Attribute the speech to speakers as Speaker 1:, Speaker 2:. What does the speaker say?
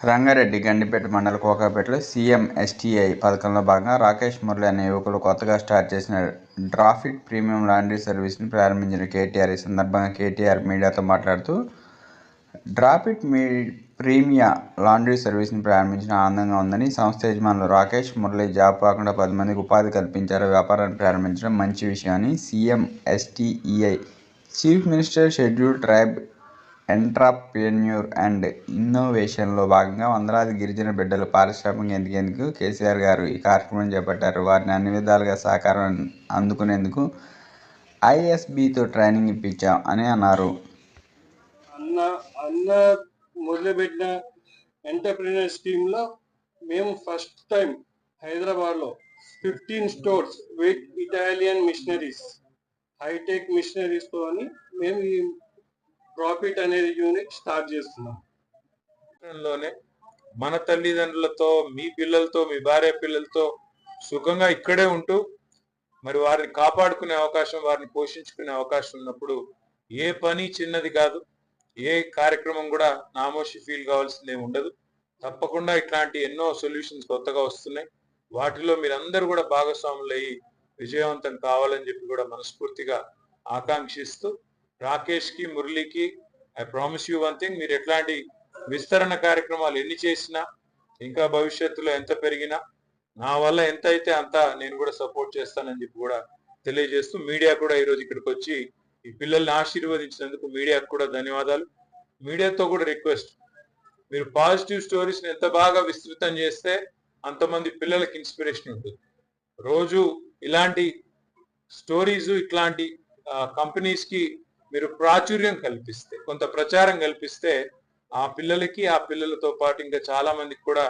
Speaker 1: రంగారెడ్డి గండిపేట మండల కోకాపేటలో CM STI పథకంలో భాగంగా రాకేష్ మురళి అనే యువకులు కొత్తగా స్టార్ట్ చేసిన డ్రాఫిట్ ప్రీమియం లాండ్రీ సర్వీస్ని ప్రారంభించిన కేటీఆర్. ఈ సందర్భంగా కేటీఆర్ మీడియాతో మాట్లాడుతూ డ్రాఫిట్ మీ ప్రీమియా లాండ్రీ సర్వీస్ని ప్రారంభించిన ఆనందంగా ఉందని సంస్థ యజమానులు రాకేష్ మురళి జాబ్ కాకుండా పది మందికి ఉపాధి కల్పించారు. వ్యాపారాన్ని ప్రారంభించడం మంచి విషయం అని CM STEI chief minister schedule tribe entrepreneur and ఇన్నోవేషన్లో భాగంగా వందలాది గిరిజన బిడ్డలు పారిశ్రామిక ఎదిగేందుకు కేసీఆర్ గారు ఈ కార్యక్రమం చేపట్టారు. వారిని అన్ని విధాలుగా సహకారం అందుకునేందుకు ఐఎస్బితో ట్రైనింగ్ ఇప్పించాం అని అన్నారు.
Speaker 2: అన్న అన్న మొదలుపెట్టిన ఎంటర్ప్రినర్ స్కీమ్లో మేము ఫస్ట్ టైం హైదరాబాద్లో fifteen stores with Italian machineries hitech మిషనరీస్తో అని మేము ఈ ప్రాఫిట్ అనేది యూనిట్ స్టార్ట్ చేస్తున్నాం.
Speaker 3: లోనే మన తల్లిదండ్రులతో మీ పిల్లలతో మీ భార్య పిల్లలతో సుఖంగా ఇక్కడే ఉంటూ మరి వారిని కాపాడుకునే అవకాశం వారిని పోషించుకునే అవకాశం ఉన్నప్పుడు ఏ పని చిన్నది కాదు ఏ కార్యక్రమం కూడా నామోషి ఫీల్ కావాల్సింది ఏమి ఉండదు. తప్పకుండా ఇట్లాంటి ఎన్నో సొల్యూషన్స్ కొత్తగా వస్తున్నాయి. వాటిలో మీరందరూ కూడా భాగస్వాములు అయ్యి విజయవంతం కావాలని చెప్పి కూడా మనస్ఫూర్తిగా ఆకాంక్షిస్తూ రాకేష్కి మురళికి I promise you one thing మీరు ఎట్లాంటి విస్తరణ కార్యక్రమాలు ఎన్ని చేసినా ఇంకా భవిష్యత్తులో ఎంత పెరిగినా నా వల్ల ఎంత అయితే అంత నేను కూడా సపోర్ట్ చేస్తానని చెప్పి కూడా తెలియజేస్తూ మీడియా కూడా ఈరోజు ఇక్కడికి వచ్చి ఈ పిల్లల్ని ఆశీర్వదించినందుకు మీడియాకు కూడా ధన్యవాదాలు. మీడియాతో కూడా రిక్వెస్ట్ మీరు పాజిటివ్ స్టోరీస్ ఎంత బాగా విస్తృతం చేస్తే అంతమంది పిల్లలకి ఇన్స్పిరేషన్ ఉంటుంది. రోజు ఇలాంటి స్టోరీస్ ఇట్లాంటి కంపెనీస్కి మీరు ప్రాచుర్యం కల్పిస్తే కొంత ప్రచారం కల్పిస్తే ఆ పిల్లలకి ఆ పిల్లలతో పాటు ఇంకా చాలా మందికి కూడా